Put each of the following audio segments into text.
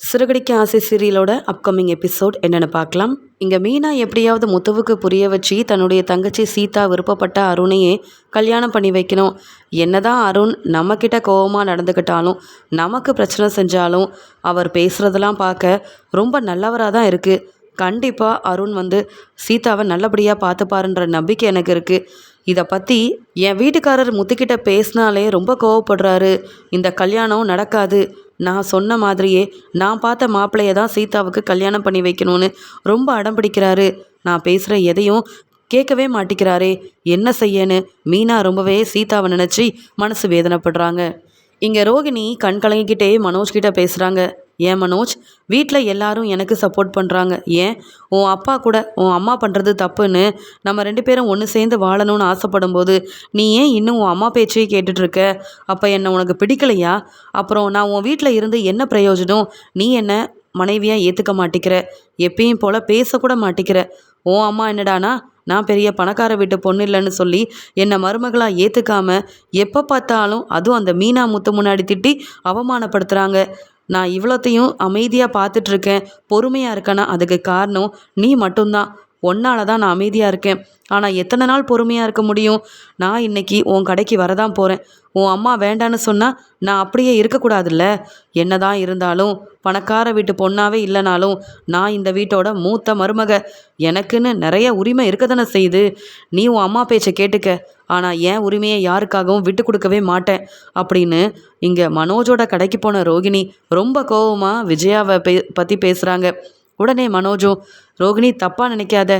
சிறுகடிக்க ஆசை சீரியலோட upcoming episode என்னென்னு பார்க்கலாம். இங்கே மீனா எப்படியாவது முத்துவுக்கு புரிய வச்சு தன்னுடைய தங்கச்சி சீதா விருப்பப்பட்ட அருணையே கல்யாணம் பண்ணி வைக்கணும். என்னதான் அருண் நம்மக்கிட்ட கோவமாக நடந்துக்கிட்டாலும் நமக்கு பிரச்சனை செஞ்சாலும் அவர் பேசுகிறதெல்லாம் பார்க்க ரொம்ப நல்லவராக தான் இருக்குது கண்டிப்பாக அருண் வந்து சீதாவை நல்லபடியாக பார்த்துப்பாருன்ற நம்பிக்கை எனக்கு இருக்குது இதை பற்றி என் வீட்டுக்காரர் முத்துக்கிட்ட பேசினாலே ரொம்ப கோவப்படுறாரு. இந்த கல்யாணம் நடக்காது. நான் சொன்ன மாதிரியே நான் பார்த்த மாப்பிள்ளையை தான் சீதாவுக்கு கல்யாணம் பண்ணி வைக்கணும்னு ரொம்ப அடம் பிடிக்கிறாரு. நான் பேசுகிற எதையும் கேட்கவே மாட்டிக்கிறாரே. என்ன செய்யன்னு மீனா ரொம்பவே சீதாவை நினச்சி மனசு வேதனைப்படுறாங்க. இங்கே ரோகிணி கண் கலங்கிக்கிட்டே மனோஜ் கிட்ட பேசுகிறாங்க ஏன் மனோஜ்? வீட்டில் எல்லாரும் எனக்கு சப்போர்ட் பண்ணுறாங்க ஏன்? உன் அப்பா கூட உன் அம்மா பண்ணுறது தப்புன்னு நம்ம ரெண்டு பேரும் ஒன்று சேர்ந்து வாழணும்னு ஆசைப்படும் போது நீ ஏன் இன்னும் உன் அம்மா பேச்சையே கேட்டுட்ருக்க அப்போ என்னை உனக்கு பிடிக்கலையா? அப்புறம் நான் உன் வீட்டில் இருந்து என்ன பிரயோஜனம்? நீ என்ன மனைவியாக ஏற்றுக்க மாட்டேங்கிற எப்பயும் போல் பேசக்கூட மாட்டேங்கிற உன் அம்மா என்னடானா? நான் பெரிய பணக்கார வீட்டு பொண்ணு இல்லைன்னு சொல்லி என்னை மருமகளாக ஏற்றுக்காம எப்போ பார்த்தாலும் அதுவும் அந்த மீனா முத்து முன்னாடி திட்டி அவமானப்படுத்துகிறாங்க நான் இவ்வளோத்தையும் அமைதியாக பார்த்துட்ருக்கேன் பொறுமையாக இருக்கேன்னா அதுக்கு காரணம் நீ மட்டும்தான். ஒன்னால தான் நான் அமைதியாக இருக்கேன். ஆனால் எத்தனை நாள் பொறுமையாக இருக்க முடியும்? நான் இன்னைக்கு உன் கடைக்கு வரதான் போகிறேன் உன் அம்மா வேண்டான்னு சொன்னால் நான் அப்படியே இருக்கக்கூடாதுல்ல? என்னதான் இருந்தாலும் பணக்கார வீட்டு பொண்ணாவே இல்லைனாலும் நான் இந்த வீட்டோட மூத்த மருமக. எனக்குன்னு நிறைய உரிமை இருக்க தானே செய்யுது. நீ உன் அம்மா பேச்சை கேட்டுக்க. ஆனால் என் உரிமையை யாருக்காகவும் விட்டு கொடுக்கவே மாட்டேன். அப்படின்னு இங்கே மனோஜோட கடைக்கு போன ரோகிணி ரொம்ப கோவமாக விஜயாவை பே பற்றி பேசுகிறாங்க உடனே மனோஜோ ரோகிணி தப்பாக நினைக்காத.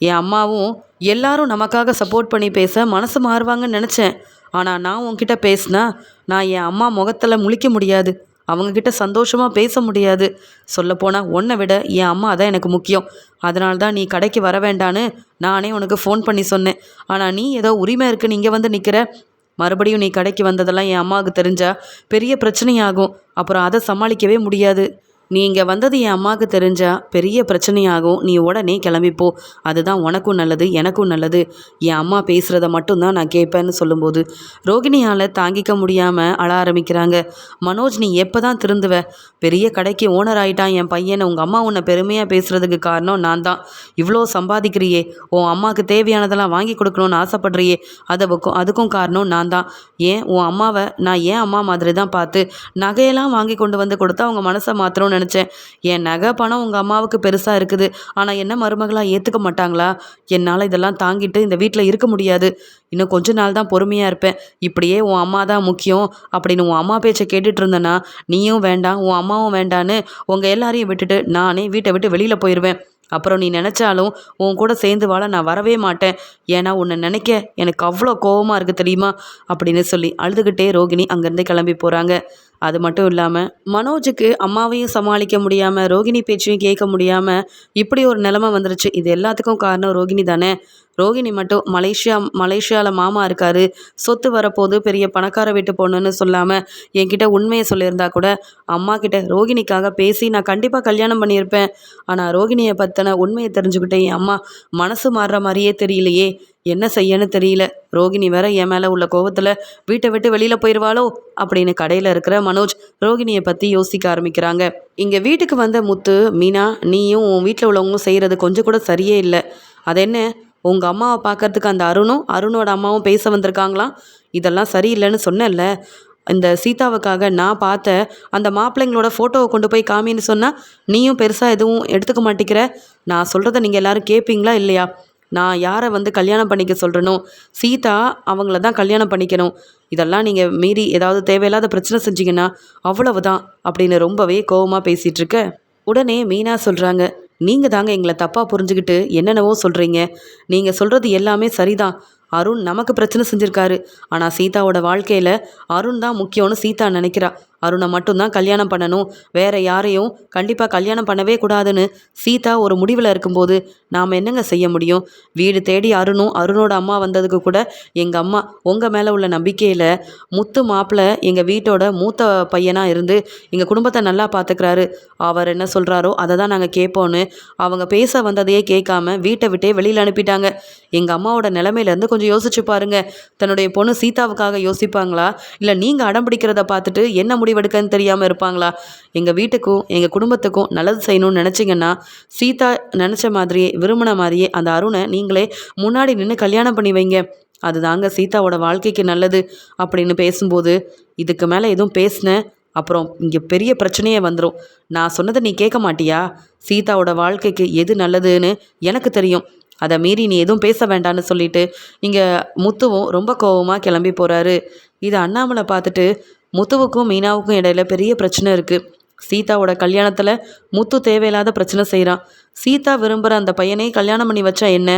என் அம்மாவும் எல்லாரும் நமக்காக சப்போர்ட் பண்ணி பேச மனசு மாறுவாங்கன்னு நினச்சேன். ஆனால் நான் உன்கிட்ட பேசினா நான் என் அம்மா முகத்தில் முழிக்க முடியாது. அவங்கக்கிட்ட சந்தோஷமாக பேச முடியாது. சொல்லப்போனால் உன்னை விட என் அம்மா தான் எனக்கு முக்கியம். அதனால தான் நீ கடைக்கு வர வேண்டான்னு நானே உனக்கு ஃபோன் பண்ணி சொன்னேன். ஆனால் நீ ஏதோ உரிமை இருக்குன்னு இங்கே வந்து நிற்கிற மறுபடியும் நீ கடைக்கு வந்ததெல்லாம் என் அம்மாவுக்கு தெரிஞ்சால் பெரிய பிரச்சனையாகும். அப்புறம் அதை சமாளிக்கவே முடியாது. நீ இங்கே வந்தது என் அம்மாவுக்கு தெரிஞ்சால் பெரிய பிரச்சனையாகும். நீ உடனே கிளம்பிப்போ. அதுதான் உனக்கும் நல்லது எனக்கும் நல்லது. என் அம்மா பேசுகிறத மட்டும்தான் நான் கேட்பேன்னு சொல்லும்போது ரோகிணியால் தாங்கிக்க முடியாமல் அழ ஆரம்பிக்கிறாங்க. மனோஜ் நீ எப்போ தான் திருந்துவ? பெரிய கடைக்கு ஓனர் ஆகிட்டான் என் பையனை. உங்கள் அம்மா உன்னை பெருமையாக பேசுகிறதுக்கு காரணம் நான் தான். இவ்வளோ சம்பாதிக்கிறியே. உன் அம்மாவுக்கு தேவையானதெல்லாம் வாங்கி கொடுக்கணும்னு ஆசைப்படுறியே. அதுக்கும் அதுக்கும் காரணம் நான் தான். ஏன்? உன் அம்மாவை நான் ஏன் அம்மா மாதிரி தான் பார்த்து நகையெல்லாம் வாங்கி கொண்டு வந்து கொடுத்தா அவங்க மனசை மாத்திரம்னு நினச்சேன். என் நகை பணம் உங்கள் அம்மாவுக்கு பெருசாக இருக்குது. ஆனால் என்ன மருமகளாக ஏற்றுக்க மாட்டாங்களா? என்னால் இதெல்லாம் தாங்கிட்டு இந்த வீட்டில் இருக்க முடியாது. இன்னும் கொஞ்ச நாள் தான் பொறுமையாக இருப்பேன். இப்படியே உன் அம்மா தான் முக்கியம். அப்படின்னு உன் அம்மா பேச்சை கேட்டுட்டு இருந்தேன்னா நீயும் வேண்டாம் உன் அம்மாவும் வேண்டான்னு உங்கள் எல்லாரையும் விட்டுட்டு நானே வீட்டை விட்டு வெளியில் போயிடுவேன் அப்புறம் நீ நினச்சாலும் உன் கூட சேர்ந்து வாழ நான் வரவே மாட்டேன். ஏன்னா உன்னை நினைக்க எனக்கு அவ்வளோ கோபமாக இருக்குது தெரியுமா? அப்படின்னு சொல்லி அழுதுகிட்டே ரோகிணி அங்கேருந்து கிளம்பி போகிறாங்க அது மட்டும் இல்லாமல் மனோஜுக்கு அம்மாவையும் சமாளிக்க முடியாமல் ரோகிணி பேச்சையும் கேட்க முடியாமல் இப்படி ஒரு நிலமை வந்துருச்சு. இது எல்லாத்துக்கும் காரணம் ரோகிணி தானே? ரோகிணி மட்டும் மலேசியா மலேசியாவில் மாமா இருக்காரு. சொத்து வரப்போது பெரிய பணக்கார வீட்டு பொண்ணுன்னு சொல்லாமல் என்கிட்ட உண்மையை சொல்லியிருந்தா கூட அம்மா கிட்ட ரோகிணிக்காக பேசி நான் கண்டிப்பாக கல்யாணம் பண்ணியிருப்பேன். ஆனால் ரோகிணியை பற்றின உண்மையை தெரிஞ்சுக்கிட்டேன். என் அம்மா மனசு மாறுற மாதிரியே தெரியலையே. என்ன செய்யன்னு தெரியல. ரோகிணி வேற என் மேலே உள்ள கோவத்தில் வீட்டை விட்டு வெளியில் போயிடுவாளோ அப்படின்னு கடையில் இருக்கிற மனோஜ் ரோகிணியை பற்றி யோசிக்க ஆரம்பிக்கிறாங்க. இங்கே வீட்டுக்கு வந்த முத்து மீனா நீயும் உன் வீட்டில் உள்ளவங்களும் செய்கிறது கொஞ்சம் கூட சரியே இல்லை. அது என்ன? உங்கள் அம்மாவை பார்க்கறதுக்கு அந்த அருணும் அருணோட அம்மாவும் பேச வந்திருக்காங்களாம் இதெல்லாம் சரியில்லைன்னு சொன்னேன்ல. இந்த சீதாவுக்காக நான் பார்த்த அந்த மாப்பிள்ளைங்களோட ஃபோட்டோவை கொண்டு போய் காமின்னு சொன்னால் நீயும் பெருசாக எதுவும் எடுத்துக்க மாட்டேங்கிற? நான் சொல்கிறத நீங்கள் எல்லோரும் கேட்பீங்களா இல்லையா? நான் யாரை வந்து கல்யாணம் பண்ணிக்க சொல்கிறனோ சீதா அவங்கள தான் கல்யாணம் பண்ணிக்கணும். இதெல்லாம் நீங்கள் மீறி ஏதாவது தேவையில்லாத பிரச்சனை செஞ்சீங்கன்னா அவ்வளவுதான் அப்படின்னு ரொம்பவே கோபமாக பேசிகிட்ருக்க உடனே மீனா சொல்கிறாங்க நீங்கள் தாங்க எங்களை தப்பாக புரிஞ்சுக்கிட்டு என்னென்னவோ சொல்கிறீங்க நீங்கள் சொல்கிறது எல்லாமே சரிதான். அருண் நமக்கு பிரச்சனை செஞ்சுருக்காரு. ஆனால் சீதாவோட வாழ்க்கையில் அருண் தான் முக்கியம்னு சீதா நினைக்கிறா. அருணை மட்டும்தான் கல்யாணம் பண்ணணும். வேற யாரையும் கண்டிப்பாக கல்யாணம் பண்ணவே கூடாதுன்னு சீதா ஒரு முடிவில் இருக்கும்போது நாம் என்னங்க செய்ய முடியும்? வீடு தேடி அருணும் அருணோட அம்மா வந்ததுக்கு கூட எங்கள் அம்மா உங்கள் மேலே உள்ள நம்பிக்கையில் முத்து மாப்பிள்ளை எங்கள் வீட்டோட மூத்த பையனாக இருந்து எங்கள் குடும்பத்தை நல்லா பார்த்துக்கிறாரு அவர் என்ன சொல்கிறாரோ அதை தான் நாங்கள் கேட்போன்னு அவங்க பேச வந்ததையே கேட்காம வீட்டை விட்டே வெளியில் அனுப்பிட்டாங்க. எங்கள் அம்மாவோட நிலமையிலேருந்து கொஞ்சம் யோசிச்சு பாருங்க. தன்னுடைய பொண்ணு சீதாவுக்காக யோசிப்பாங்களா? இல்லை நீங்கள் அடம் பிடிக்கிறத பார்த்துட்டு என்ன முடிவு முடிவெடுக்கன்னு தெரியாமல் இருப்பாங்களா? எங்கள் வீட்டுக்கும் எங்கள் குடும்பத்துக்கும் நல்லது செய்யணும்னு நினச்சிங்கன்னா சீதா நினச்ச மாதிரியே விரும்பின மாதிரியே அந்த அருணை நீங்களே முன்னாடி நின்று கல்யாணம் பண்ணி வைங்க. அதுதாங்க சீதாவோட வாழ்க்கைக்கு நல்லது அப்படின்னு பேசும்போது இதுக்கு மேலே எதுவும் பேசினேன் அப்புறம் இங்கே பெரிய பிரச்சனையே வந்துடும் நான் சொன்னதை நீ கேட்க மாட்டியா? சீதாவோட வாழ்க்கைக்கு எது நல்லதுன்னு எனக்கு தெரியும். அதை மீறி நீ எதுவும் பேச வேண்டான்னு சொல்லிட்டு இங்கே முத்துவும் ரொம்ப கோவமாக கிளம்பி போகிறாரு இதை அண்ணாமலை பார்த்துட்டு முத்துவுக்கும் மீனாவுக்கும் இடையில பெரிய பிரச்சனை இருக்குது சீதாவோட கல்யாணத்தில் முத்து தேவையில்லாத பிரச்சனை செய்கிறான் சீதா விரும்புகிற அந்த பையனே கல்யாணம் பண்ணி வச்சா என்ன?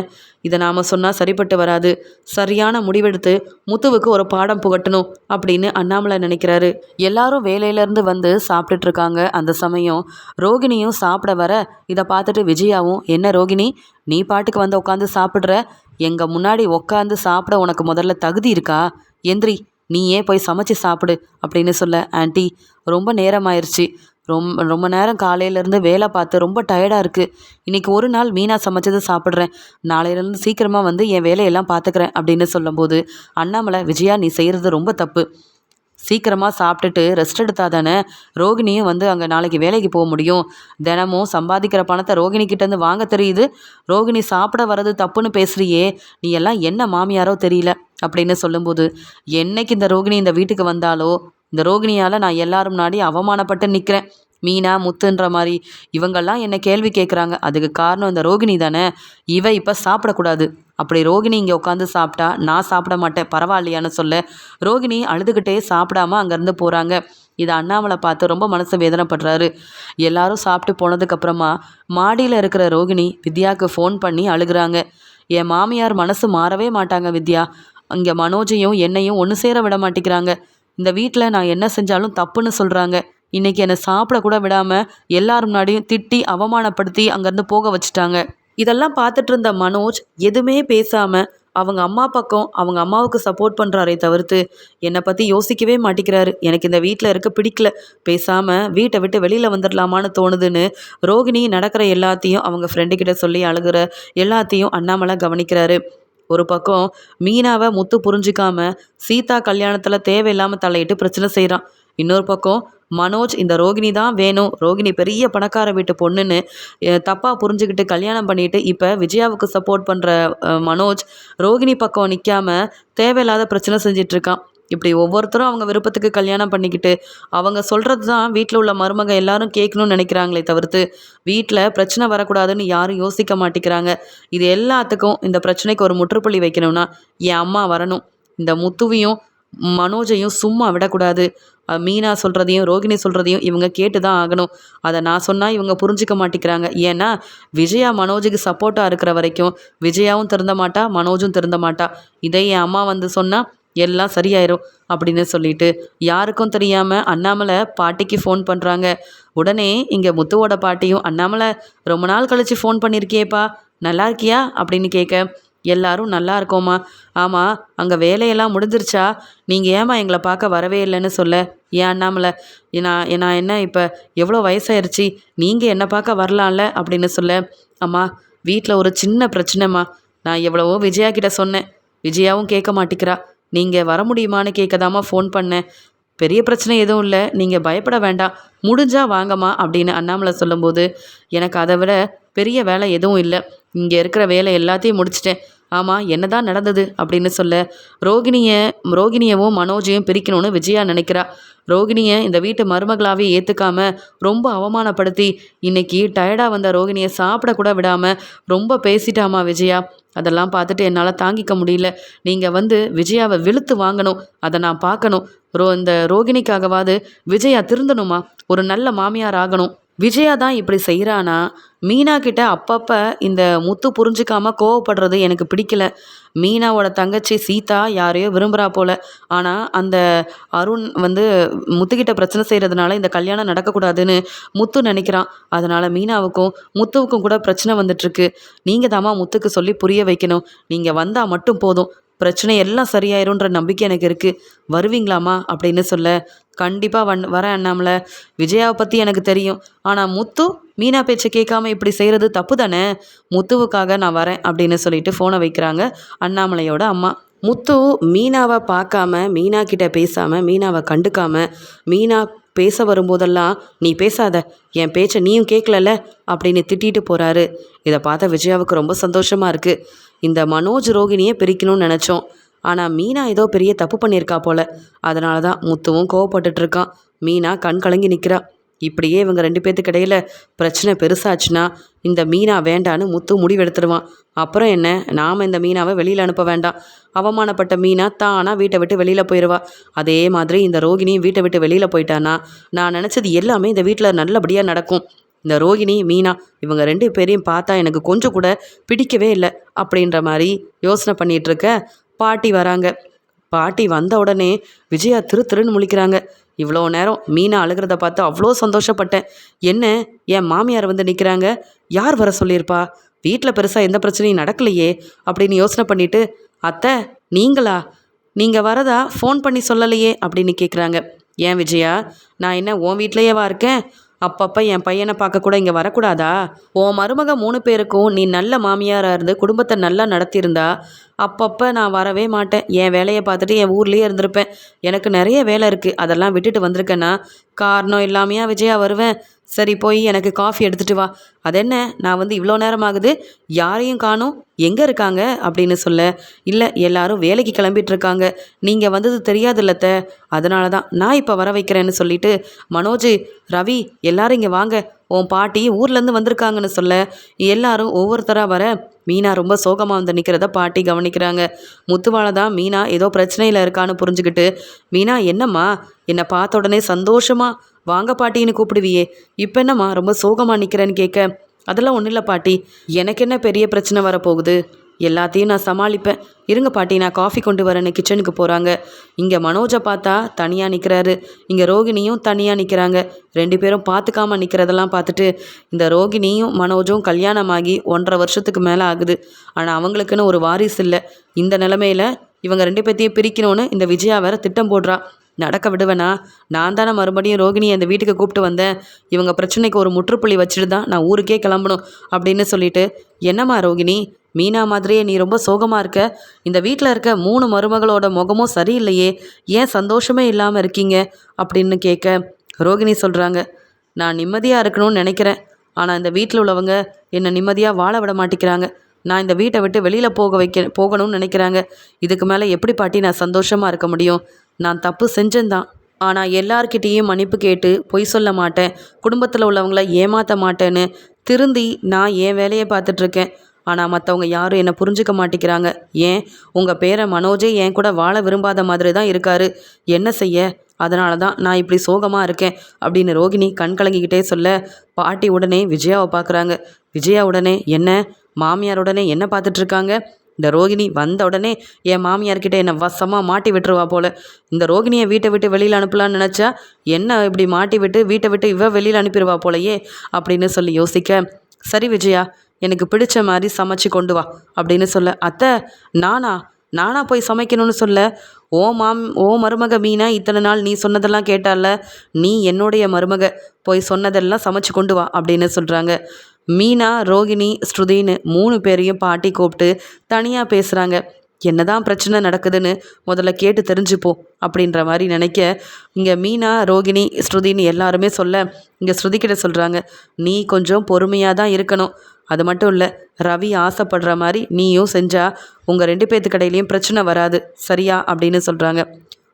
இதை நாம் சொன்னால் சரிப்பட்டு வராது. சரியான முடிவெடுத்து முத்துவுக்கு ஒரு பாடம் புகட்டணும் அப்படின்னு அண்ணாமலை நினைக்கிறாரு. எல்லாரும் வேலையிலேருந்து வந்து சாப்பிட்டுட்டு இருக்காங்க. அந்த சமயம் ரோகிணியும் சாப்பிட வர இதை பார்த்துட்டு விஜயாவும் என்ன ரோகிணி நீ பாட்டுக்கு வந்து உட்காந்து சாப்பிட்ற? எங்கள் முன்னாடி உட்காந்து சாப்பிட உனக்கு முதல்ல தகுதி இருக்கா? எந்திரி நீயே போய் சமைச்சு சாப்பிடு அப்படின்னு சொல்ல ஆண்டி. ரொம்ப நேரமாயிருச்சு. ரொம்ப ரொம்ப நேரம் காலையிலேருந்து வேலை பார்த்து ரொம்ப டயர்டாக இருக்குது இன்றைக்கி ஒரு நாள் மீனா சமைச்சதை சாப்பிட்றேன். நாளையிலேருந்து சீக்கிரமாக வந்து என் வேலையெல்லாம் பார்த்துக்கிறேன் அப்படின்னு சொல்லும்போது அண்ணாமலை விஜயா நீ செய்கிறது ரொம்ப தப்பு. சீக்கிரமாக சாப்பிட்டுட்டு ரெஸ்ட் எடுத்தா தானே ரோகிணியும் வந்து அங்கே நாளைக்கு வேலைக்கு போக முடியும். தினமும் சம்பாதிக்கிற பணத்தை ரோகிணி கிட்டேருந்து வாங்க தெரியுது. ரோகிணி சாப்பிட வர்றது தப்புன்னு பேசுகிறியே நீ எல்லாம் என்ன மாமியாரோ தெரியல அப்படின்னு சொல்லும்போது என்னைக்கு இந்த ரோகிணி இந்த வீட்டுக்கு வந்தாலோ இந்த ரோகிணியால் நான் எல்லாரும் முன்னாடி அவமானப்பட்டு நிற்கிறேன் மீனா முத்துன்ற மாதிரி இவங்கெல்லாம் என்ன கேள்வி கேட்குறாங்க. அதுக்கு காரணம் இந்த ரோகிணி தானே. இவ இப்போ சாப்பிடக்கூடாது. அப்படி ரோகிணி இங்கே உட்காந்து சாப்பிட்டா நான் சாப்பிட மாட்டேன் பரவாயில்லையான்னு சொல்ல ரோகிணி அழுதுகிட்டே சாப்பிடாம அங்கேருந்து போகிறாங்க இதை அண்ணாமலை பார்த்து ரொம்ப மனசு வேதனைப்படுறாரு. எல்லாரும் சாப்பிட்டு போனதுக்கப்புறமா மாடியில் இருக்கிற ரோகிணி வித்யாவுக்கு ஃபோன் பண்ணி அழுகிறாங்க. என் மாமியார் மனசு மாறவே மாட்டாங்க வித்யா. இங்கே மனோஜையும் என்னையும் ஒன்று சேர விட மாட்டேங்கிறாங்க. இந்த வீட்டில் நான் என்ன செஞ்சாலும் தப்புன்னு சொல்கிறாங்க இன்றைக்கி என்னை சாப்பிட கூட விடாமல் எல்லார் முன்னாடியும் திட்டி அவமானப்படுத்தி அங்கேருந்து போக வச்சுட்டாங்க. இதெல்லாம் பார்த்துட்டு இருந்த மனோஜ் எதுவுமே பேசாமல் அவங்க அம்மா பக்கம் அவங்க அம்மாவுக்கு சப்போர்ட் பண்ணுறாரே தவிர்த்து என்னை பற்றி யோசிக்கவே மாட்டேங்கிறாரு. எனக்கு இந்த வீட்டில் இருக்க பிடிக்கல. பேசாமல் வீட்டை விட்டு வெளியில் வந்துடலாமான்னு தோணுதுன்னு ரோகிணி நடக்கிற எல்லாத்தையும் அவங்க ஃப்ரெண்டுக்கிட்ட சொல்லி அழுகிற எல்லாத்தையும் அண்ணாமலை கவனிக்கிறாரு. ஒரு பக்கம் மீனாவை முத்து புரிஞ்சிக்காம சீதா கல்யாணத்தில் தேவையில்லாமல் தலையிட்டு பிரச்சனை செய்கிறான் இன்னொரு பக்கம் மனோஜ் இந்த ரோகிணி தான் வேணும். ரோகிணி பெரிய பணக்கார வீட்டு பொண்ணுன்னு தப்பாக புரிஞ்சுக்கிட்டு கல்யாணம் பண்ணிட்டு இப்போ விஜயாவுக்கு சப்போர்ட் பண்ணுற மனோஜ் ரோகிணி பக்கம் நிற்காம தேவையில்லாத பிரச்சனை செஞ்சிட்ருக்கான். இப்படி ஒவ்வொருத்தரும் அவங்க விருப்பத்துக்கு கல்யாணம் பண்ணிக்கிட்டு அவங்க சொல்கிறது தான் வீட்டில் உள்ள மருமக எல்லாரும் கேட்கணும்னு நினைக்கிறாங்களே தவிர்த்து வீட்டில் பிரச்சனை வரக்கூடாதுன்னு யாரும் யோசிக்க மாட்டேங்கிறாங்க. இது எல்லாத்துக்கும் இந்த பிரச்சனைக்கு ஒரு முற்றுப்புள்ளி வைக்கணும்னா என் அம்மா வரணும். இந்த முத்துவையும் மனோஜையும் சும்மா விடக்கூடாது. மீனா சொல்கிறதையும் ரோகிணி சொல்கிறதையும் இவங்க கேட்டு தான் ஆகணும். அதை நான் சொன்னால் இவங்க புரிஞ்சிக்க மாட்டேங்கிறாங்க. ஏன்னா விஜயா மனோஜுக்கு சப்போர்ட்டாக இருக்கிற வரைக்கும் விஜயாவும் திருந்த மாட்டா மனோஜும் திருந்த மாட்டா. இதை என் அம்மா வந்து சொன்னால் எல்லாம் சரியாயிரும் அப்படின்னு சொல்லிட்டு யாருக்கும் தெரியாமல் அண்ணாமலை பாட்டிக்கு ஃபோன் பண்ணுறாங்க உடனே இங்கே முத்துவோட பாட்டியும் அண்ணாமலை ரொம்ப நாள் கழித்து ஃபோன் பண்ணியிருக்கியேப்பா நல்லா இருக்கியா? அப்படின்னு கேட்க எல்லாரும் நல்லா இருக்கோமா ஆமாம் அங்கே வேலையெல்லாம் முடிஞ்சிருச்சா? நீங்கள் ஏமா எங்களை பார்க்க வரவே இல்லைன்னு சொல்ல? ஏன் அண்ணாமலை? நான் நான் என்ன இப்போ? எவ்வளோ வயசாயிருச்சு. நீங்கள் என்னை பார்க்க வரலாம்ல அப்படின்னு சொல்ல. அம்மா வீட்டில் ஒரு சின்ன பிரச்சனைம்மா. நான் எவ்வளவோ விஜயா கிட்ட சொன்னேன். விஜயாவும் கேட்க மாட்டேங்கிறா நீங்கள் வர முடியுமான்னு கேட்கதாம்மா ஃபோன் பண்ணேன். பெரிய பிரச்சனை எதுவும் இல்லை. நீங்கள் பயப்பட வேண்டாம். முடிஞ்சால் வாங்கம்மா அப்படின்னு அண்ணாமலை சொல்லும்போது எனக்கு அதை விட பெரிய வேலை எதுவும் இல்லை. இங்கே இருக்கிற வேலை எல்லாத்தையும் முடிச்சிட்டேன். ஆமாம் என்ன தான் நடந்தது அப்படின்னு சொல்ல ரோகிணியை ரோகிணியவும் மனோஜையும் பிரிக்கணும்னு விஜயா நினைக்கிறா. ரோகிணியை இந்த வீட்டு மருமகளாவே ஏற்றுக்காம ரொம்ப அவமானப்படுத்தி இன்னைக்கு டயர்டாக வந்த ரோகிணியை சாப்பிடக்கூட விடாமல் ரொம்ப பேசிட்டாமா விஜயா. அதெல்லாம் பார்த்துட்டு என்னால் தாங்கிக்க முடியல. நீங்கள் வந்து விஜயாவை விழுத்து வாங்கணும் அதை நான் பார்க்கணும். ரோ இந்த ரோகிணிக்காகவாது விஜயா திருந்தணுமா? ஒரு நல்ல மாமியார் ஆகணும். விஜயா தான் இப்படி செய்கிறானா மீனா கிட்ட அப்பப்போ இந்த முத்து புரிஞ்சுக்காம கோவப்படுறது எனக்கு பிடிக்கல. மீனாவோட தங்கச்சி சீதா யாரையோ விரும்புகிறா போல. ஆனால் அந்த அருண் வந்து முத்துக்கிட்ட பிரச்சனை செய்கிறதுனால இந்த கல்யாணம் நடக்கக்கூடாதுன்னு முத்து நினைக்கிறான். அதனால் மீனாவுக்கும் முத்துவுக்கும் கூட பிரச்சனை வந்துட்டுருக்கு. நீங்கள் தாம்மா முத்துக்கு சொல்லி புரிய வைக்கணும். நீங்கள் வந்தால் மட்டும் போதும். பிரச்சனை எல்லாம் சரியாயிரும்ன்ற நம்பிக்கை எனக்கு இருக்குது வருவீங்களாமா அப்படின்னு சொல்ல கண்டிப்பாக வன் வரேன் அண்ணாமல. விஜயாவை பற்றி எனக்கு தெரியும். ஆனால் முத்து மீனா பேச்சை கேட்காம இப்படி செய்கிறது தப்பு தானே? முத்துவுக்காக நான் வரேன் அப்படின்னு சொல்லிட்டு ஃபோனை வைக்கிறாங்க அண்ணாமலையோட அம்மா. முத்து மீனாவை பார்க்காம மீனா கிட்ட பேசாமல் மீனாவை கண்டுக்காமல் மீனா பேச வரும்போதெல்லாம் நீ பேசாத என் பேச்சை நீயும் கேட்கலல்ல அப்படின்னு திட்டிட்டு போகிறாரு இதை பார்த்த விஜயாவுக்கு ரொம்ப சந்தோஷமாக இருக்குது இந்த மனோஜ் ரோகிணியை பிரிக்கணும்னு நினச்சோம். ஆனால் மீனா ஏதோ பெரிய தப்பு பண்ணியிருக்கா போல. அதனால தான் முத்துவும் கோவப்பட்டுட்ருக்கான் மீனா கண் கலங்கி நிற்கிறா இப்படியே இவங்க ரெண்டு பேர்த்துக்கு இடையில பிரச்சனை பெருசாச்சுன்னா இந்த மீனா வேண்டான்னு முத்து முடிவெடுத்துருவான். அப்புறம் என்ன? நாம் இந்த மீனாவை வெளியில் அனுப்ப வேண்டாம். அவமானப்பட்ட மீனா தானாக வீட்டை விட்டு வெளியில் போயிடுவா அதே மாதிரி இந்த ரோகிணியும் வீட்டை விட்டு வெளியில் போயிட்டானா நான் நினச்சது எல்லாமே இந்த வீட்டில் நல்லபடியாக நடக்கும். இந்த ரோகிணி மீனா இவங்க ரெண்டு பேரையும் பார்த்தா எனக்கு கொஞ்சம் கூட பிடிக்கவே இல்லை அப்படின்ற மாதிரி யோசனை பண்ணிகிட்ருக்க பாட்டி வராங்க. பாட்டி வந்த உடனே விஜயா திரு திருன்னு முழிக்கிறாங்க. இவ்வளோ நேரம் மீனா அழுகிறத பார்த்து அவ்வளோ சந்தோஷப்பட்டேன். என்ன? என் மாமியார் வந்து நிற்கிறாங்க யார் வர சொல்லியிருப்பா? வீட்டில் பெருசாக எந்த பிரச்சனையும் நடக்கலையே அப்படின்னு யோசனை பண்ணிவிட்டு அத்தை நீங்களா? நீங்கள் வரதா? ஃபோன் பண்ணி சொல்லலையே அப்படின்னு கேட்குறாங்க ஏன் விஜயா? நான் என்ன உன் வீட்லேயேவா இருக்கேன்? அப்பப்போ என் பையனை பார்க்க கூட இங்கே வரக்கூடாதா? உன் மருமக மூணு பேருக்கும் நீ நல்ல மாமியாராக இருந்து குடும்பத்தை நல்லா நடத்தியிருந்தா அப்பப்போ நான் வரவே மாட்டேன். என் வேலையை பார்த்துட்டு என் ஊர்லேயே இருந்திருப்பேன். எனக்கு நிறைய வேலை இருக்குது அதெல்லாம் விட்டுட்டு வந்திருக்கேன்னா காரணம் இல்லாமையா விஜயா வருவேன். சரி போய் எனக்கு காஃபி எடுத்துகிட்டு வா. அதென்ன? நான் வந்து இவ்வளோ நேரம் ஆகுது யாரையும் காணும். எங்கே இருக்காங்க? அப்படின்னு சொல்ல. இல்லை எல்லாரும் வேலைக்கு கிளம்பிட்டு இருக்காங்க நீங்கள் வந்தது தெரியாதுல்லத்த. அதனால தான் நான் இப்போ வர வைக்கிறேன்னு சொல்லிட்டு மனோஜ் ரவி எல்லாரும் இங்கே வாங்க. உன் பாட்டி ஊர்லேருந்து வந்திருக்காங்கன்னு சொல்ல. எல்லாரும் ஒவ்வொருத்தராக வர மீனா ரொம்ப சோகமாக வந்து நிற்கிறத பாட்டி கவனிக்கிறாங்க. முத்துவால தான் மீனா ஏதோ பிரச்சனையில் இருக்கான்னு புரிஞ்சுக்கிட்டு மீனா என்னம்மா? என்னை பார்த்த உடனே சந்தோஷமாக வாங்க பாட்டின்னு கூப்பிடுவியே. இப்போ என்னம்மா ரொம்ப சோகமாக நிற்கிறேன்னு கேட்க அதெல்லாம் ஒன்றும் இல்லை பாட்டி. எனக்கு என்ன பெரிய பிரச்சனை வரப்போகுது? எல்லாத்தையும் நான் சமாளிப்பேன். இருங்க பாட்டி நான் காஃபி கொண்டு வரேன்னு கிச்சனுக்கு போகிறாங்க இங்கே மனோஜை பார்த்தா தனியாக நிற்கிறாரு இங்கே ரோகிணியும் தனியாக நிற்கிறாங்க ரெண்டு பேரும் பார்த்துக்காம நிற்கிறதெல்லாம் பார்த்துட்டு இந்த ரோகிணியும் மனோஜும் கல்யாணமாகி ஒன்றரை வருஷத்துக்கு மேலே ஆகுது. ஆனால் அவங்களுக்குன்னு ஒரு வாரிசு இல்லை. இந்த நிலமையில இவங்க ரெண்டு பேர்த்தையும் பிரிக்கணும்னு இந்த விஜயா வேற திட்டம் போடுறா. நடக்க விடுவேனா? நான் தானே மறுபடியும் ரோகிணியை அந்த வீட்டுக்கு கூப்பிட்டு வந்தேன். இவங்க பிரச்சனைக்கு ஒரு முற்றுப்புள்ளி வச்சுட்டு தான் நான் ஊருக்கே கிளம்பணும் அப்படின்னு சொல்லிட்டு என்னம்மா ரோகிணி மீனா மாதிரியே நீ ரொம்ப சோகமாக இருக்க? இந்த வீட்டில் இருக்க மூணு மருமகளோட முகமும் சரியில்லையே ஏன் சந்தோஷமே இல்லாமல் இருக்கீங்க? அப்படின்னு கேட்க ரோகிணி சொல்கிறாங்க நான் நிம்மதியாக இருக்கணும்னு நினைக்கிறேன். ஆனால் இந்த வீட்டில் உள்ளவங்க என்னை நிம்மதியாக வாழ விட மாட்டேங்கிறாங்க. நான் இந்த வீட்டை விட்டு வெளியில் போக வைக்க போகணும்னு நினைக்கிறாங்க. இதுக்கு மேலே எப்படி பாட்டி நான் சந்தோஷமாக இருக்க முடியும்? நான் தப்பு செஞ்சேன்தான். ஆனால் எல்லார்கிட்டேயும் மன்னிப்பு கேட்டு பொய் சொல்ல மாட்டேன். குடும்பத்தில் உள்ளவங்கள ஏமாற்ற மாட்டேன்னு திருந்தி நான் என் வேலையை பார்த்துட்ருக்கேன். ஆனால் மற்றவங்க யாரும் என்னை புரிஞ்சுக்க மாட்டேங்கிறாங்க. ஏன்? உங்கள் பேரை மனோஜே என் கூட வாழ விரும்பாத மாதிரி தான் இருக்காரு. என்ன செய்ய? அதனால தான் நான் இப்படி சோகமாக இருக்கேன் அப்படின்னு ரோகிணி கண் கலங்கிக்கிட்டே சொல்ல பாட்டி உடனே விஜயாவை பார்க்குறாங்க. விஜயா உடனே என்ன? மாமியார் உடனே என்ன பார்த்துட்ருக்காங்க? இந்த ரோகிணி வந்த உடனே என் மாமியார்கிட்ட என்னை வசமாக மாட்டி விட்டுருவா போல. இந்த ரோகிணியை வீட்டை விட்டு வெளியில் அனுப்பலான்னு நினச்சா என்ன இப்படி மாட்டி விட்டு வீட்டை விட்டு இவ வெளியில் அனுப்பிடுவா போலையே அப்படின்னு சொல்லி யோசிக்க சரி விஜயா எனக்கு பிடிச்ச மாதிரி சமைச்சு கொண்டு வா அப்படின்னு சொல்ல அத்தை நானா? நானா போய் சமைக்கணும்னு சொல்ல? ஓ மாம் ஓ மருமக மீனா இத்தனை நாள் நீ சொன்னதெல்லாம் கேட்டால நீ என்னுடைய மருமக போய் சொன்னதெல்லாம் சமைச்சு கொண்டு வா அப்படின்னு சொல்கிறாங்க மீனா ரோகிணி ஸ்ருதின்னு மூணு பேரையும் பாட்டி கூப்பிட்டு தனியாக பேசுகிறாங்க என்னதான் பிரச்சனை நடக்குதுன்னு முதல்ல கேட்டு தெரிஞ்சுப்போம் அப்படின்ற மாதிரி நினைக்க இங்கே மீனா ரோகிணி ஸ்ருதின்னு எல்லாருமே சொல்ல இங்கே ஸ்ருதிக்கிட்ட சொல்கிறாங்க நீ கொஞ்சம் பொறுமையாக தான் இருக்கணும். அது மட்டும் இல்லை ரவி ஆசைப்படுற மாதிரி நீயும் செஞ்சால் உங்கள் ரெண்டு பேர்த்து கடையிலையும் பிரச்சனை வராது. சரியா? அப்படின்னு சொல்கிறாங்க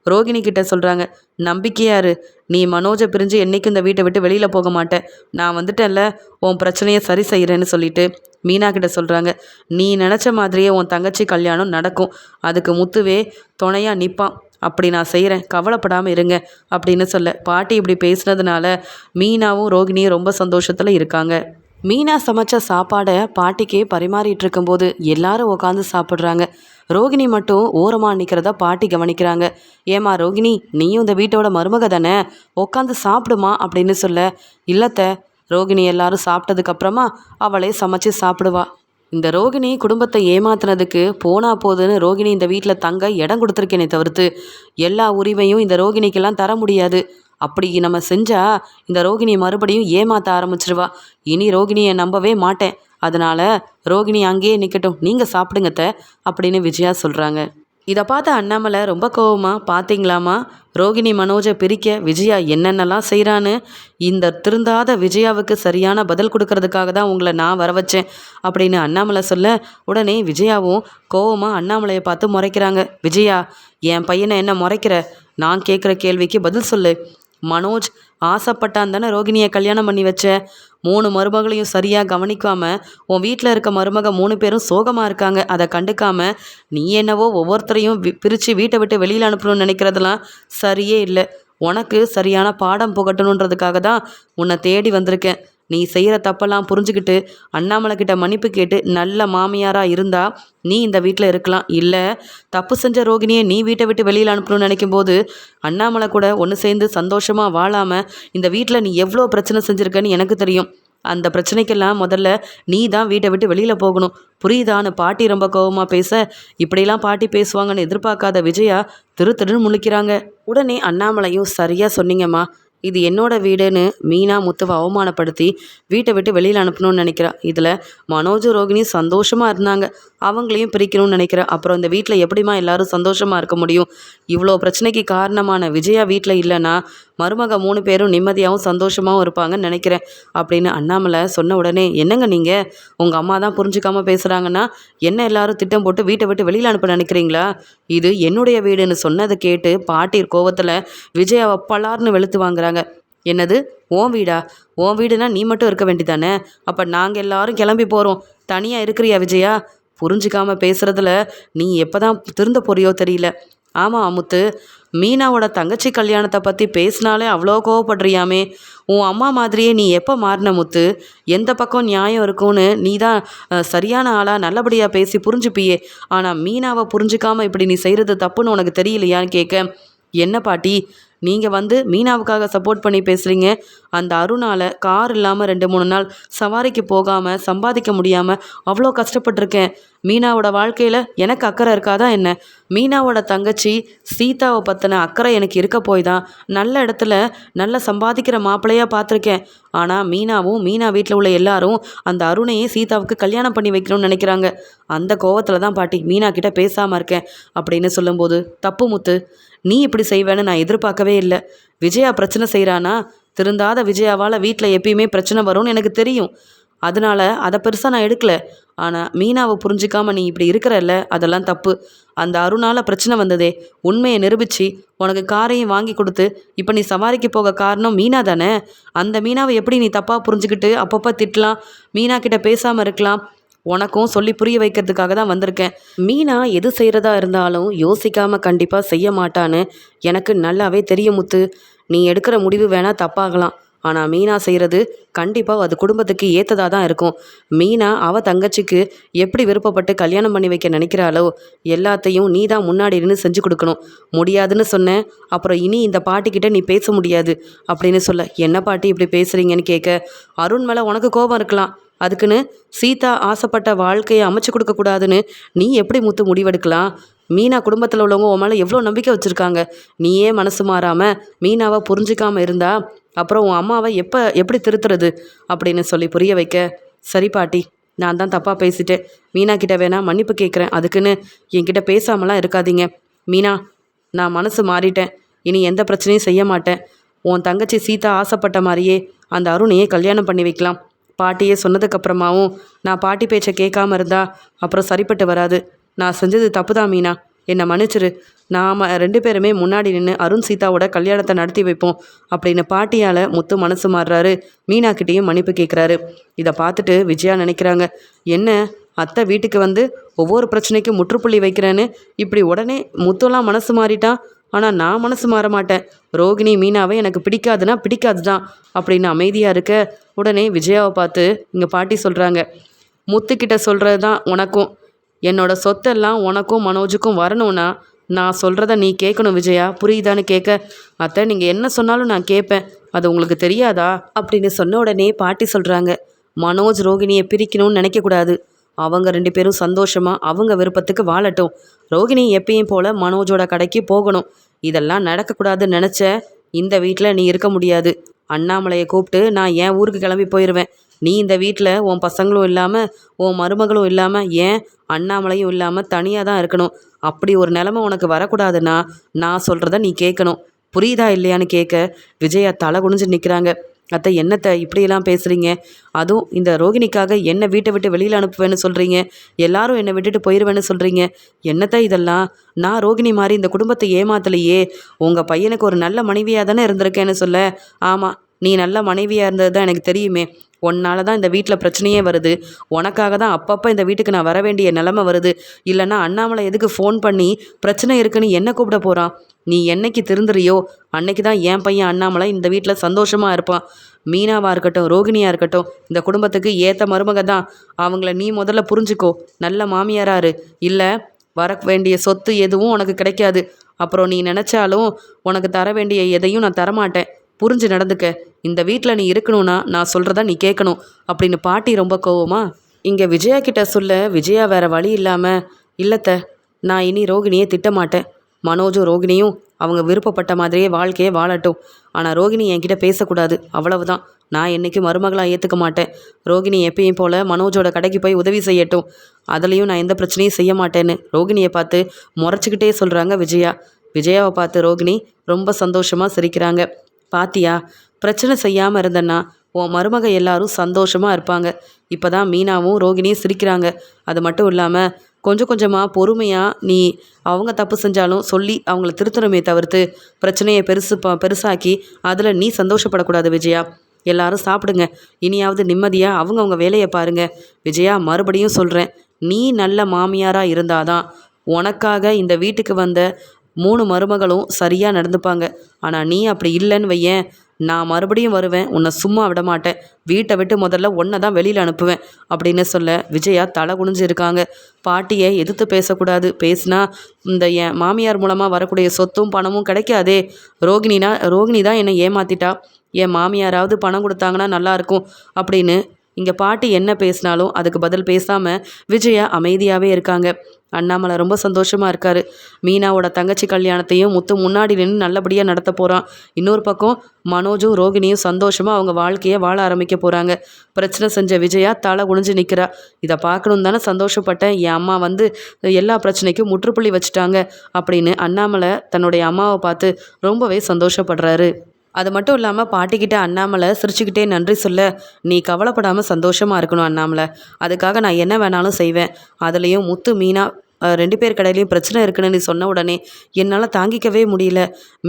ரோகிணி கிட்ட சொல்கிறாங்க நம்பிக்கையாரு நீ மனோஜை பிரிஞ்சு என்றைக்கும் இந்த வீட்டை விட்டு வெளியில் போக மாட்டேன் நான் வந்துட்டேன்ல உன் பிரச்சனையை சரி செய்கிறேன்னு சொல்லிட்டு. மீனா கிட்ட சொல்கிறாங்க நீ நினச்ச மாதிரியே உன் தங்கச்சி கல்யாணம் நடக்கும். அதுக்கு முத்துவே துணையாக நிற்பான் அப்படி நான் செய்கிறேன் கவலைப்படாமல் இருங்க. அப்படின்னு சொல்ல பாட்டி இப்படி பேசுனதுனால மீனாவும் ரோகிணியும் ரொம்ப சந்தோஷத்தில் இருக்காங்க. மீனா சமைச்ச சாப்பாடை பாட்டிக்கே பரிமாறிட்டு இருக்கும்போது எல்லாரும் உட்காந்து சாப்பிட்றாங்க. ரோகிணி மட்டும் ஓரமாக நிற்கிறத பாட்டி கவனிக்கிறாங்க. ஏமா ரோகிணி நீயும் இந்த வீட்டோட மருமக தானே? உட்காந்து சாப்பிடுமா அப்படின்னு சொல்ல இல்லத்த ரோகிணி எல்லாரும் சாப்பிட்டதுக்கப்புறமா அவளே சமைச்சு சாப்பிடுவா. இந்த ரோகிணி குடும்பத்தை ஏமாத்தினதுக்கு போனா போதுன்னு ரோகிணி இந்த வீட்டில் தங்க இடம் கொடுத்துருக்கேனே தவிர்த்து எல்லா உரிமையும் இந்த ரோகிணிக்கெல்லாம் தர முடியாது. அப்படி நம்ம செஞ்சா இந்த ரோகிணி மறுபடியும் ஏமாத்த ஆரம்பிச்சிருவா. இனி ரோகிணியை நம்பவே மாட்டேன். அதனால ரோகிணி அங்கேயே நிற்கட்டும் நீங்கள் சாப்பிடுங்கத்த அப்படின்னு விஜயா சொல்கிறாங்க இதை பார்த்த அண்ணாமலை ரொம்ப கோவமா பார்த்தீங்களாமா ரோகிணி மனோஜை பிரிக்க விஜயா என்னென்னலாம் செய்கிறான்னு இந்த திருந்தாத விஜயாவுக்கு சரியான பதில் கொடுக்கறதுக்காக தான் உங்களை நான் வர வச்சேன் அப்படின்னு அண்ணாமலை சொல்ல உடனே விஜயாவும் கோவமாக அண்ணாமலையை பார்த்து முறைக்கிறாங்க. விஜயா என் பையனை என்ன முறைக்கிற? நான் கேட்குற கேள்விக்கு பதில் சொல்லு. மனோஜ் ஆசைப்பட்டான் தானே ரோகிணியை கல்யாணம் பண்ணி வச்ச? மூணு மருமகளையும் சரியாக கவனிக்காமல் உன் வீட்டில் இருக்க மருமக மூணு பேரும் சோகமாக இருக்காங்க. அதை கண்டுக்காம நீ என்னவோ ஒவ்வொருத்தரையும் வி பிரித்து வீட்டை விட்டு வெளியில் அனுப்பணும்னு நினைக்கிறதெல்லாம் சரியே இல்லை. உனக்கு சரியான பாடம் புகட்டணுன்றதுக்காக தான் உன்னை தேடி வந்திருக்கேன். நீ செய்கிற தப்பெல்லாம் புரிஞ்சுக்கிட்டு அண்ணாமலை கிட்ட மன்னிப்பு கேட்டு நல்ல மாமியாராக இருந்தா நீ இந்த வீட்டில் இருக்கலாம். இல்லை தப்பு செஞ்ச ரோகிணியை நீ வீட்டை விட்டு வெளியில் அனுப்பணும்னு நினைக்கும் போது அண்ணாமலை கூட ஒன்று சேர்ந்து சந்தோஷமாக வாழாமல் இந்த வீட்டில் நீ எவ்வளோ பிரச்சனை செஞ்சுருக்கன்னு எனக்கு தெரியும். அந்த பிரச்சனைக்கெல்லாம் முதல்ல நீ தான் வீட்டை விட்டு வெளியில் போகணும். புரியுதான்னு பாட்டி ரொம்ப கோவமாக பேச இப்படிலாம் பாட்டி பேசுவாங்கன்னு எதிர்பார்க்காத விஜயா திரு திருன்னு முழிக்கிறாங்க. உடனே அண்ணாமலையும் சரியாக சொன்னீங்கம்மா. இது என்னோட வீடுன்னு மீனா முத்துவை அவமானப்படுத்தி வீட்டை விட்டு வெளியில் அனுப்பணும்னு நினைக்கிறா. இதில் மனோஜ் ரோகிணி சந்தோஷமாக இருந்தாங்க. அவங்களையும் பிரிக்கணும்னு நினைக்கிறேன் அப்புறம் இந்த வீட்டில் எப்படிம்மா எல்லாரும் சந்தோஷமாக இருக்க முடியும்? இவ்வளோ பிரச்சனைக்கு காரணமான விஜயா வீட்டில் இல்லைன்னா மருமக மூணு பேரும் நிம்மதியாகவும் சந்தோஷமாகவும் இருப்பாங்கன்னு நினைக்கிறேன் அப்படின்னு அண்ணாமலை சொன்ன உடனே என்னங்க நீங்கள் உங்கள் அம்மா தான் புரிஞ்சுக்காமல் பேசுகிறாங்கன்னா என்ன எல்லாரும் திட்டம் போட்டு வீட்டை விட்டு வெளியில் அனுப்ப நினைக்கிறீங்களா? இது என்னுடைய வீடுன்னு சொன்னதை கேட்டு பாட்டி கோவத்தில் விஜயாவை பலார்னு வெளுத்து வாங்குறாங்க என்னது? ஓன் வீடா? ஓன் வீடுனா நீ மட்டும் இருக்க வேண்டிதானே? அப்போ நாங்கள் எல்லாரும் கிளம்பி போகிறோம் தனியாக இருக்கிறியா விஜயா? புரிஞ்சுக்காம பேசுகிறதுல நீ எப்போ தான் திருந்த போறியோ தெரியல. ஆமாம் அமுத்து. மீனாவோட தங்கச்சி கல்யாணத்தை பற்றி பேசினாலே அவ்வளோ கோவப்படுறியாமே. உன் அம்மா மாதிரியே நீ எப்போ மாறின முத்து? எந்த பக்கம் நியாயம் இருக்கும்னு நீ தான் சரியான ஆளாக நல்லபடியாக பேசி புரிஞ்சுப்பியே. ஆனால் மீனாவை புரிஞ்சிக்காமல் இப்படி நீ செய்கிறது தப்புன்னு உனக்கு தெரியலையான்னு கேட்க என்ன பாட்டி? நீங்கள் வந்து மீனாவுக்காக சப்போர்ட் பண்ணி பேசுகிறீங்க அந்த அருணால் கார் இல்லாமல் ரெண்டு மூணு நாள் சவாரிக்கு போகாமல் சம்பாதிக்க முடியாமல் அவ்வளோ கஷ்டப்பட்டிருக்கேன். மீனாவோட வாழ்க்கையில் எனக்கு அக்கறை இருக்காதா என்ன? மீனாவோட தங்கச்சி சீதாவை பற்றின அக்கறை எனக்கு இருக்க போய் தான் நல்ல இடத்துல நல்ல சம்பாதிக்கிற மாப்பிள்ளையாக பார்த்துருக்கேன். ஆனால் மீனாவும் மீனா வீட்டில் உள்ள எல்லாரும் அந்த அருணையே சீதாவுக்கு கல்யாணம் பண்ணி வைக்கணும்னு நினைக்கிறாங்க. அந்த கோவத்தில் தான் பாட்டி மீனா கிட்ட பேசாமல் இருக்கேன் அப்படின்னு சொல்லும்போது தப்பு முத்து நீ இப்படி செய்வேன்னு நான் எதிர்பார்க்கவே இல்லை. விஜயா பிரச்சனை செய்கிறானா திருந்தாத விஜயாவால் வீட்டில் எப்பயுமே பிரச்சனை வரும்னு எனக்கு தெரியும். அதனால அதை பெருசாக நான் எடுக்கல. ஆனால் மீனாவை புரிஞ்சிக்காம நீ இப்படி இருக்கிறல்ல? அதெல்லாம் தப்பு. அந்த அருணால் பிரச்சனை வந்ததே. உண்மையை நிரூபித்து உனக்கு காரையும் வாங்கி கொடுத்து இப்போ நீ சவாரிக்கு போக காரணம் மீனா தானே? அந்த மீனாவை எப்படி நீ தப்பாக புரிஞ்சுக்கிட்டு அப்பப்போ திட்டலாம் மீனா கிட்ட பேசாமல் இருக்கலாம்? உனக்கும் சொல்லி புரிய வைக்கிறதுக்காக தான் வந்திருக்கேன். மீனா எது செய்கிறதா இருந்தாலும் யோசிக்காமல் கண்டிப்பாக செய்ய மாட்டான்னு எனக்கு நல்லாவே தெரியும் முத்து. நீ எடுக்கிற முடிவு வேணால் தப்பாகலாம். ஆனால் மீனா செய்கிறது கண்டிப்பாக அது குடும்பத்துக்கு ஏற்றதாக தான் இருக்கும். மீனா அவள் தங்கச்சிக்கு எப்படி விருப்பப்பட்டு கல்யாணம் பண்ணி வைக்க நினைக்கிறாளோ எல்லாத்தையும் நீ தான் முன்னாடி இருந்து செஞ்சு கொடுக்கணும். முடியாதுன்னு சொன்னேன் அப்புறம் இனி இந்த பாட்டிக்கிட்ட நீ பேச முடியாது அப்படின்னு சொல்ல என்ன பாட்டி இப்படி பேசுகிறீங்கன்னு கேட்க அருண் மேலே உனக்கு கோபம் இருக்கலாம். அதுக்குன்னு சீதா ஆசைப்பட்ட வாழ்க்கையை அமைச்சு கொடுக்கக்கூடாதுன்னு நீ எப்படி முத்து முடிவெடுக்கலாம்? மீனா குடும்பத்தில் உள்ளவங்க உன் மேலே எவ்வளோ நம்பிக்கை வச்சுருக்காங்க? நீயே மனசு மாறாமல் மீனாவை புரிஞ்சிக்காமல் இருந்தா அப்புறம் உன் அம்மாவை எப்போ எப்படி திருத்துறது? அப்படின்னு சொல்லி புரிய வைக்க சரி பாட்டி நான் தான் தப்பாக பேசிட்டேன். மீனா கிட்ட வேணா மன்னிப்பு கேட்குறேன் அதுக்குன்னு என்கிட்ட பேசாமலாம் இருக்காதீங்க. மீனா நான் மனசு மாறிட்டேன். இனி எந்த பிரச்சனையும் செய்ய மாட்டேன். உன் தங்கச்சி சீதா ஆசைப்பட்ட மாதிரியே அந்த அருணையே கல்யாணம் பண்ணி வைக்கலாம். பாட்டியே சொன்னதுக்கப்புறமாவும் நான் பாட்டி பேச்சை கேட்காம இருந்தா அப்புறம் சரிப்பட்டு வராது. நான் செஞ்சது தப்பு தான் மீனா. என்னை மன்னிச்சிரு. நாம் ரெண்டு பேருமே முன்னாடி நின்று அருண் சீதாவோட கல்யாணத்தை நடத்தி வைப்போம் அப்படின்னு பாட்டியால் முத்து மனசு மாறுறாரு. மீனாக்கிட்டேயும் மன்னிப்பு கேட்குறாரு இதை பார்த்துட்டு விஜயா நினைக்கிறாங்க என்ன? அத்தை வீட்டுக்கு வந்து ஒவ்வொரு பிரச்சனைக்கும் முற்றுப்புள்ளி வைக்கிறேன்னு இப்படி உடனே முத்துலாம் மனசு மாறிட்டான் ஆனால் நான் மனசு மாற மாட்டேன். ரோகிணி மீனாவை எனக்கு பிடிக்காதுன்னா பிடிக்காது தான் அப்படின்னு அமைதியாக இருக்க உடனே விஜயாவை பார்த்து இங்கே பாட்டி சொல்கிறாங்க முத்துக்கிட்ட சொல்கிறது தான் உனக்கும். என்னோட சொத்தெல்லாம் உனக்கும் மனோஜுக்கும் வரணும்னா நான் சொல்கிறத நீ கேட்கணும் விஜயா. புரியுதான்னு கேட்க. அத்தை நீங்கள் என்ன சொன்னாலும் நான் கேட்பேன். அது உங்களுக்கு தெரியாதா? அப்படின்னு சொன்ன உடனே பாட்டி சொல்கிறாங்க மனோஜ் ரோகிணியை பிரிக்கணும்னு நினைக்கக்கூடாது. அவங்க ரெண்டு பேரும் சந்தோஷமாக அவங்க விருப்பத்துக்கு வாழட்டும். ரோகிணி எப்பயும் போல மனோஜோட கடைக்கு போகணும். இதெல்லாம் நடக்கக்கூடாதுன்னு நினச்ச இந்த வீட்டில் நீ இருக்க முடியாது. அண்ணாமலையை கூப்பிட்டு நான் என் ஊருக்கு கிளம்பி போயிடுவேன் நீ இந்த வீட்டில் உன் பசங்களும் இல்லாமல் உன் மருமகளும் இல்லாமல் ஏன் அண்ணாமலையும் இல்லாமல் தனியாக தான் இருக்கணும்? அப்படி ஒரு நிலமை உனக்கு வரக்கூடாதுன்னா நான் சொல்கிறத நீ கேட்கணும். புரியுதா இல்லையான்னு கேட்க விஜயா தலை குனிஞ்சு நிற்கிறாங்க அத்தை என்னத்தை இப்படியெல்லாம் பேசுகிறீங்க அதுவும் இந்த ரோகிணிக்காக என்னை வீட்டை விட்டு வெளியில் அனுப்புவேன்னு சொல்கிறீங்க எல்லாரும் என்னை விட்டுட்டு போயிடுவேன்னு சொல்கிறீங்க என்னத்தை இதெல்லாம்? நான் ரோகிணி மாதிரி இந்த குடும்பத்தை ஏமாத்தலையே. உங்கள் பையனுக்கு ஒரு நல்ல மனைவியாக தானே இருந்திருக்கேன்னு சொல்ல. ஆமாம் நீ நல்ல மனைவியாக இருந்தது தான் எனக்கு தெரியுமே. உன்னால தான் இந்த வீட்டில் பிரச்சனையே வருது. உனக்காக தான் அப்பப்போ இந்த வீட்டுக்கு நான் வர வேண்டிய நிலமை வருது. இல்லைன்னா அண்ணாமலை எதுக்கு ஃபோன் பண்ணி பிரச்சனை இருக்குன்னு என்ன கூப்பிட போகிறான் நீ என்னைக்கு திருந்துறியோ? அன்னைக்கு தான் என் பையன் அண்ணாமலை இந்த வீட்டில் சந்தோஷமாக இருப்பான். மீனாவாக இருக்கட்டும் ரோகிணியாக இருக்கட்டும் இந்த குடும்பத்துக்கு ஏற்ற மருமக தான். அவங்கள நீ முதல்ல புரிஞ்சுக்கோ. நல்ல மாமியாராரு இல்லை வர வேண்டிய சொத்து எதுவும் உனக்கு கிடைக்காது. அப்புறம் நீ நினச்சாலும் உனக்கு தர வேண்டிய எதையும் நான் தரமாட்டேன். புரிஞ்சு நடந்துக்க. இந்த வீட்டில் நீ இருக்கணும்னா நான் சொல்கிறத நீ கேட்கணும் அப்படின்னு பாட்டி ரொம்ப கோவமா இங்கே விஜயா கிட்ட சொல்ல விஜயா வேற வழி இல்லாமல் இல்லத்த நான் இனி ரோகிணியை திட்டமாட்டேன். மனோஜும் ரோகிணியும் அவங்க விருப்பப்பட்ட மாதிரியே வாழ்க்கையே வாழட்டும். ஆனால் ரோகிணி என்கிட்ட பேசக்கூடாது அவ்வளவுதான். நான் என்றைக்கும் மருமகளாக ஏற்றுக்க மாட்டேன். ரோகிணி எப்பயும் போல் மனோஜோட கடைக்கு போய் உதவி செய்யட்டும். அதுலேயும் நான் எந்த பிரச்சனையும் செய்ய மாட்டேன்னு ரோகிணியை பார்த்து முறைச்சிக்கிட்டே சொல்கிறாங்க விஜயா. விஜயாவை பார்த்து ரோகிணி ரொம்ப சந்தோஷமாக சிரிக்கிறாங்க. பாத்தியா பிரச்சனை செய்யாமல் இருந்தேன்னா உன் மருமக எல்லாரும் சந்தோஷமாக இருப்பாங்க. இப்போ தான் மீனாவும் ரோகிணியும் சிரிக்கிறாங்க. அது மட்டும் இல்லாமல் கொஞ்சம் கொஞ்சமாக பொறுமையாக நீ அவங்க தப்பு செஞ்சாலும் சொல்லி அவங்கள திருத்தணுமே தவிர்த்து பிரச்சனையை பெருசு ப பெருசாக்கி அதில் நீ சந்தோஷப்படக்கூடாது விஜயா. எல்லாரும் சாப்பிடுங்க. இனியாவது நிம்மதியாக அவங்கவுங்க வேலையை பாருங்கள் விஜயா மறுபடியும் சொல்கிறேன் நீ நல்ல மாமியாராக இருந்தாதான் உனக்காக இந்த வீட்டுக்கு வந்த மூணு மருமகளும் சரியாக நடந்துப்பாங்க. ஆனால் நீ அப்படி இல்லைன்னு வையேன். நான் மறுபடியும் வருவேன் உன்னை சும்மா விட மாட்டேன் வீட்டை விட்டு முதல்ல ஒன்றை தான் வெளியில் அனுப்புவேன் அப்படின்னு சொல்ல விஜயா தலை குனிஞ்சு இருக்காங்க. பாட்டியை எதிர்த்து பேசக்கூடாது. பேசினா இந்த என் மாமியார் மூலமாக வரக்கூடிய சொத்தும் பணமும் கிடைக்காதே. ரோகிணினா ரோகிணி தான் என்னை ஏமாத்திட்டா. என் மாமியாராவது பணம் கொடுத்தாங்கன்னா நல்லாயிருக்கும் அப்படின்னு இங்கே பாட்டி என்ன பேசினாலும் அதுக்கு பதில் பேசாமல் விஜயா அமைதியாகவே இருக்காங்க. அண்ணாமலை ரொம்ப சந்தோஷமாக இருக்கார். மீனாவோட தங்கச்சி கல்யாணத்தையும் முத்து முன்னாடி நின்று நல்லபடியாக நடத்த போகிறான் இன்னொரு பக்கம் மனோஜும் ரோகிணியும் சந்தோஷமாக அவங்க வாழ்க்கையை வாழ ஆரம்பிக்க போகிறாங்க பிரச்சனை செஞ்ச விஜயா தலை குனிஞ்சு நிற்கிறா இதை பார்க்கணும் தானே சந்தோஷப்பட்டேன். என் அம்மா வந்து எல்லா பிரச்சனைக்கும் முற்றுப்புள்ளி வச்சுட்டாங்க அப்படின்னு அண்ணாமலை தன்னுடைய அம்மாவை பார்த்து ரொம்பவே சந்தோஷப்படுறாரு. அது மட்டும் இல்லாமல் பாட்டிக்கிட்ட அண்ணாமலை சிரிச்சுக்கிட்டே நன்றி சொல்ல. நீ கவலைப்படாமல் சந்தோஷமாக இருக்கணும் அண்ணாமலை. அதுக்காக நான் என்ன வேணாலும் செய்வேன். அதுலேயும் முத்து மீனா ரெண்டு பேர் கடையிலையும் பிரச்சனை இருக்குன்னு நீ சொன்ன உடனே என்னால் தாங்கிக்கவே முடியல.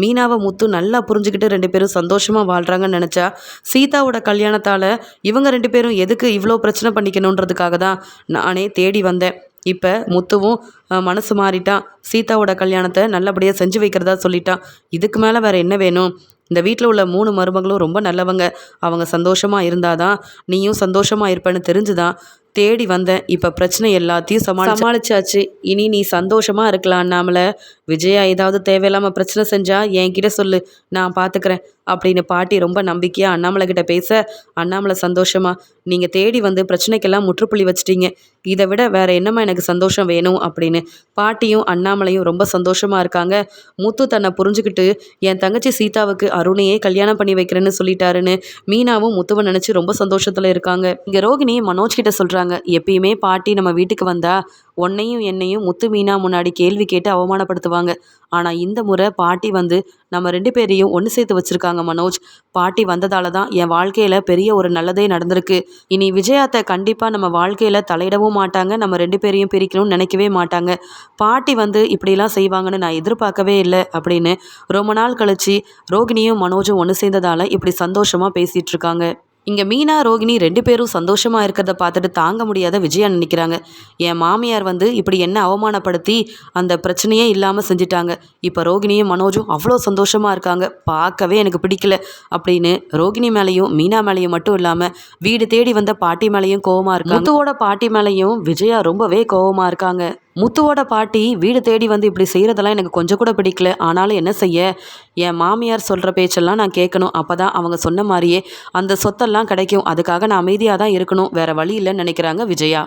மீனாவை முத்து நல்லா புரிஞ்சுக்கிட்டு ரெண்டு பேரும் சந்தோஷமாக வாழ்கிறாங்கன்னு நினச்சா சீதாவோட கல்யாணத்தால் இவங்க ரெண்டு பேரும் எதுக்கு இவ்வளோ பிரச்சனை பண்ணிக்கணுன்றதுக்காக தான் நானே தேடி வந்தேன். இப்போ முத்துவும் மனசு மாறிட்டான் சீதாவோட கல்யாணத்தை நல்லபடியாக செஞ்சு வைக்கிறதா சொல்லிட்டான் இதுக்கு மேலே வேறு என்ன வேணும்? இந்த வீட்டில் உள்ள மூணு மருமகளும் ரொம்ப நல்லவங்க. அவங்க சந்தோஷமாக இருந்தாதான் நீயும் சந்தோஷமாக இருப்பேன்னு தெரிஞ்சுதான் தேடி வந்தேன் இப்போ பிரச்சனை எல்லாத்தையும் சமாளி சமாளிச்சாச்சு. இனி நீ சந்தோஷமாக இருக்கலாம் நாமள விஜயா ஏதாவது தேவையில்லாமல் பிரச்சனை செஞ்சால் என்கிட்ட சொல்லு. நான் பார்த்துக்கிறேன் அப்படின்னு பாட்டி ரொம்ப நம்பிக்கையாக அண்ணாமலை கிட்ட பேச அண்ணாமலை சந்தோஷமா? நீங்கள் தேடி வந்து பிரச்சனைக்கெல்லாம் முற்றுப்புள்ளி வச்சிட்டீங்க. இதை விட வேற என்னம்மா எனக்கு சந்தோஷம் வேணும்? அப்படின்னு பாட்டியும் அண்ணாமலையும் ரொம்ப சந்தோஷமா இருக்காங்க. முத்து தன்னை புரிஞ்சுக்கிட்டு என் தங்கச்சி சீதாவுக்கு அருணையே கல்யாணம் பண்ணி வைக்கிறேன்னு சொல்லிட்டாருன்னு மீனாவும் முத்துவை நினச்சி ரொம்ப சந்தோஷத்தில் இருக்காங்க. இங்கே ரோகிணி மனோஜ் கிட்ட சொல்கிறாங்க எப்பயுமே பாட்டி நம்ம வீட்டுக்கு வந்தா உன்னையும் என்னையும் முத்து மீனா முன்னாடி கேள்வி கேட்டு அவமானப்படுத்துவாங்க. ஆனால் இந்த முறை பாட்டி வந்து நம்ம ரெண்டு பேரையும் ஒன்று சேர்த்து வச்சுருக்காங்க மனோஜ். பாட்டி வந்ததால தான் என் வாழ்க்கையில் பெரிய ஒரு நல்லதே நடந்திருக்கு. இனி விஜயாத்தை கண்டிப்பாக நம்ம வாழ்க்கையில் தலையிடவும் மாட்டாங்க நம்ம ரெண்டு பேரையும் பிரிக்கணும்னு நினைக்கவே மாட்டாங்க. பாட்டி வந்து இப்படிலாம் செய்வாங்கன்னு நான் எதிர்பார்க்கவே இல்லை அப்படின்னு ரொம்ப நாள் கழிச்சு ரோகிணியும் மனோஜும் ஒன்று சேர்ந்ததால இப்படி சந்தோஷமாக பேசிகிட்ருக்காங்க இங்கே மீனா ரோகிணி ரெண்டு பேரும் சந்தோஷமாக இருக்கிறத பார்த்துட்டு தாங்க முடியாத விஜயா நினைக்கிறாங்க. என் மாமியார் வந்து இப்படி என்ன அவமானப்படுத்தி அந்த பிரச்சனையே இல்லாமல் செஞ்சிட்டாங்க. இப்போ ரோகிணியும் மனோஜும் அவ்வளோ சந்தோஷமாக இருக்காங்க. பார்க்கவே எனக்கு பிடிக்கல அப்படின்னு ரோகிணி மேலேயும் மீனா மேலேயும் மட்டும் இல்லாமல் வீடு தேடி வந்த பாட்டி மேலேயும் கோவமாக இருக்காங்க. முத்துவோட பாட்டி மேலேயும் விஜயா ரொம்பவே கோவமாக இருக்காங்க. முத்துவோட பாட்டி வீடு தேடி வந்து இப்படி செய்கிறதெல்லாம் எனக்கு கொஞ்சம் கூட பிடிக்கல. ஆனாலும் என்ன செய்ய? என் மாமியார் சொல்கிற பேச்செல்லாம் நான் கேட்கணும். அப்போ தான் அவங்க சொன்ன மாதிரியே அந்த சொத்தெல்லாம் கிடைக்கும். அதுக்காக நான் அமைதியாக தான் இருக்கணும். வேறு வழி இல்லைன்னு நினைக்கிறாங்க விஜயா.